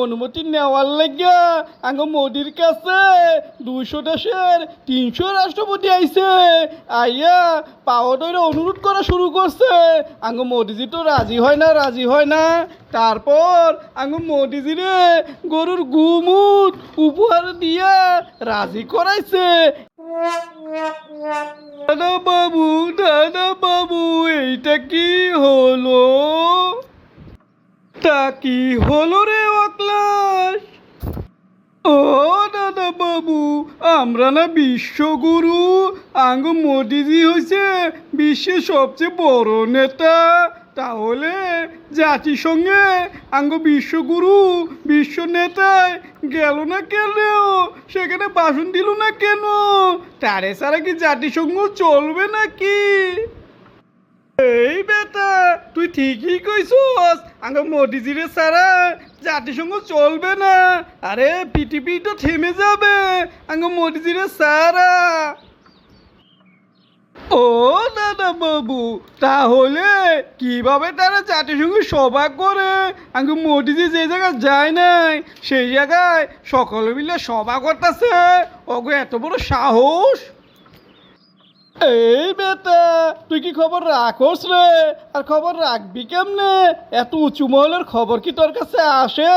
অনুমতি নেওয়ার লাগিয়া আঙ্গ মোদির কাছে দুইশো দেশের তিনশো রাষ্ট্রপতি আইছে। আইয়া পাওয়া দইরে অনুরোধ করা শুরু করছে। আঙ্গ মোদিজি তো রাজি হয় না, রাজি হয় না। তারপর আঙ্গ মোদিজিরে গরুর গুমুট উপহার দিয়া রাজি করাইছে। দাদা বাবু দাদা বাবু, এইটা কি হলো? তা কি হলো রে অক্লাস ও দাদা বাবু, আমরা না বিশ্বগুরু। আঙ্গ মোদিজি হয়েছে বিশ্বের সবচেয়ে বড় নেতা। তাহলে জাতিসংঘে আঙ্গ বিশ্বগুরু, বিশ্ব নেতায় গেল না কেন সেখানে ভাষণ দিল না কেন? তারে ছাড়া কি জাতিসংঘ চলবে নাকি? এই বেটা, তুই ঠিকই কইছস। আঙ্গ মোদিজিরে সারা জাতিসংঘ চলবে না। আরে পৃথিবী তো থেমে যাবে, আঙ্গ মোদিজিরে সারা। ও দাদা বাবু, তাহলে কীভাবে তারা জাতিসংঘ সভা করে? আগে মোদিজি যে জায়গায় যায় নাই, সেই জায়গায় সকলে মিলে সভা করতেছে। ওগো, এত বড় সাহস। এই বেটা, তুই কি খবর রাখোস রে? আর খবর রাখবি কেমনে? এত উঁচু মহলের খবর কি তোর কাছে আসে?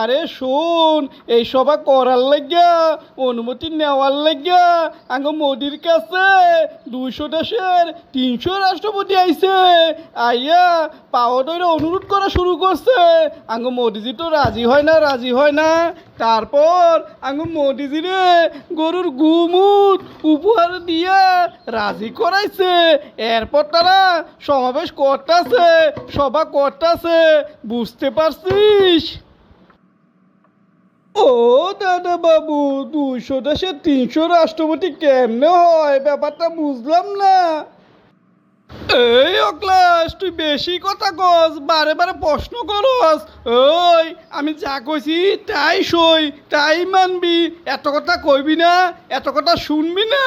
আরে শোন, এই সভা করার লাগিয়া, অনুমতি নেওয়ার লাগিয়া, আঙ্গ মোদির কাছে দুইশো দেশের তিনশো রাষ্ট্রপতি আইছে। আইয়া পাওয়া অনুরোধ করা শুরু করছে। আঙ্গ মোদিজি তো রাজি হয় না, রাজি হয় না। তারপর আঙ্গ মোদিজিরে গরুর গুমুট উপহার দিয়ে রাজি করাইছে। এরপর তারা সমাবেশ করতেছে, সভা করতেছে, বুঝতে পারছিস? ও দাদা বাবু, দুইশো দেশে তিনশো রাষ্ট্রপতি কেমনে হয়? ব্যাপারটা বুঝলাম না। এই অক্লাস তুই বেশি কথা কস, বারে বারে প্রশ্ন করস। ওই, আমি যা কইছি তাই সই, তাই মানবি। এত কথা কইবি না, এত কথা শুনবি না।